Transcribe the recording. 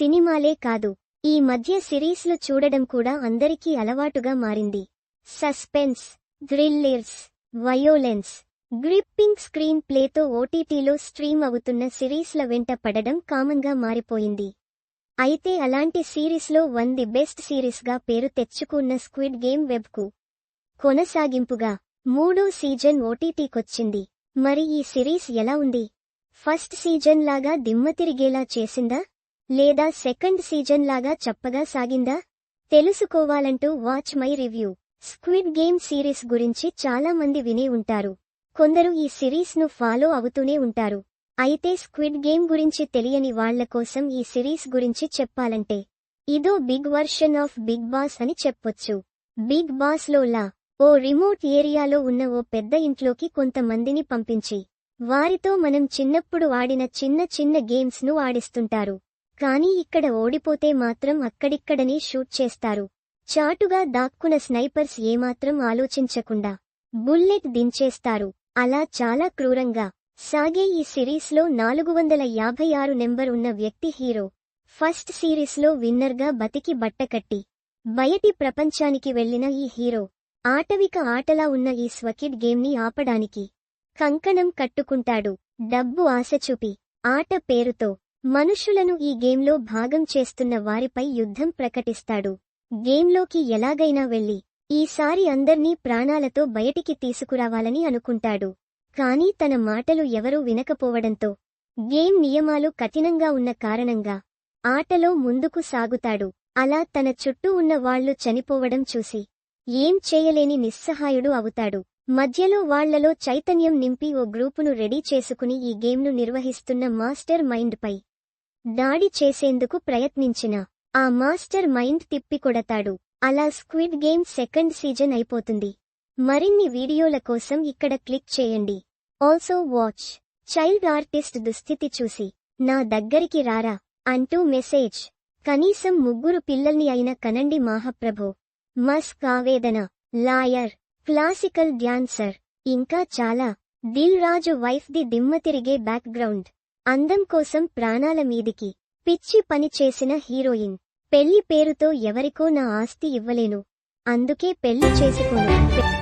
సినిమాలే కాదు. ఈ మధ్య సిరీస్లు చూడడం కూడా అందరికీ అలవాటుగా మారింది. Suspense thrillers violence gripping screen ప్లేతో ఓటీటీలో స్ట్రీమ్ అవుతున్న సిరీస్ల వెంట పడడం కామన్గా మారిపోయింది. అయితే అలాంటి సిరీస్లో వన్ ది బెస్ట్ సిరీస్గా పేరు తెచ్చుకున్న స్క్విడ్ గేమ్ వెబ్కు కొనసాగింపుగా మూడో సీజన్ ఓటీటీకొచ్చింది. మరి ఈ సిరీస్ ఎలా ఉంది? ఫస్ట్ సీజన్ లాగా దిమ్మ తిరిగేలా చేసిందా? లేదా సెకండ్ సీజన్ లాగా చప్పగా సాగిందా? తెలుసుకోవాలంటూ watch my review. Squid game series గురించి చాలా మంది వినే ఉంటారు. కొందరు ఈ సిరీస్ను ఫాలో అవుతూనే ఉంటారు. అయితే స్క్విడ్ గేమ్ గురించి తెలియని వాళ్ళ కోసం ఈ సిరీస్ గురించి చెప్పాలంటే ఇదో big version of big boss అని చెప్పొచ్చు. బిగ్ బాస్లో లా ఓ రిమోట్ ఏరియాలో ఉన్న ఓ పెద్ద ఇంట్లోకి కొంతమందిని పంపించి వారితో మనం చిన్నప్పుడు ఆడిన చిన్న చిన్న గేమ్స్ను ఆడిస్తుంటారు. కానీ ఇక్కడ ఓడిపోతే మాత్రం అక్కడిక్కడనే షూట్ చేస్తారు. చాటుగా దాక్కున స్నైపర్స్ ఏమాత్రం ఆలోచించకుండా బుల్లెట్ దించేస్తారు. అలా చాలా క్రూరంగా. సాగే ఈ సిరీస్లో నాలుగు వందల యాభై ఆరు నెంబర్ ఉన్న వ్యక్తి హీరో. ఫస్ట్ సిరీస్లో విన్నర్గా బతికి బట్టకట్టి బయటి ప్రపంచానికి వెళ్ళిన ఈ హీరో. ఆటవిక ఆటలా ఉన్న ఈ స్వకిడ్ గేమ్ని ఆపడానికి కంకణం కట్టుకుంటాడు. డబ్బు ఆశ చూపి ఆట పేరుతో మనుషులను ఈ గేమ్లో భాగం చేస్తున్న వారిపై యుద్ధం ప్రకటిస్తాడు. గేమ్లోకి ఎలాగైనా వెళ్ళి ఈసారి అందర్నీ ప్రాణాలతో బయటికి తీసుకురావాలని అనుకుంటాడు. కానీ తన మాటలు ఎవరూ వినకపోవడంతో గేమ్ నియమాలు కఠినంగా ఉన్న కారణంగా ఆటలో ముందుకు సాగుతాడు. అలా తన చుట్టూ ఉన్న వాళ్ళు చనిపోవడం చూసి ఏం చేయలేని నిస్సహాయుడు అవుతాడు. మధ్యలో వాళ్ళలో చైతన్యం నింపి ఓ గ్రూపును రెడీ చేసుకుని ఈ గేమ్ను నిర్వహిస్తున్న మాస్టర్ మైండ్పై దాడి చేసేందుకు ప్రయత్నించిన ఆ మాస్టర్ మైండ్ తిప్పికొడతాడు అలా స్క్విడ్ గేమ్ సెకండ్ సీజన్ అయిపోతుంది. మరిన్ని వీడియోల కోసం ఇక్కడ క్లిక్ చేయండి. Also watch. చైల్డ్ ఆర్టిస్ట్ దుస్థితి చూసి నా దగ్గరికి రారా అంటూ మెసేజ్. కనీసం ముగ్గురు పిల్లల్ని అయిన కనండి మహాప్రభు. మస్క్ ఆవేదన. లాయర్. Classical dancer. ఇంకా చాలా. దిల్ రాజు వైఫ్ ది దిమ్మ తిరిగే బ్యాక్గ్రౌండ్. అందం కోసం ప్రాణాల మీదికి పిచ్చి పని చేసిన హీరోయిన్. పెళ్ళి పేరుతో ఎవరికో నా ఆస్తి ఇవ్వలేను. అందుకే పెళ్ళి చేసుకోను.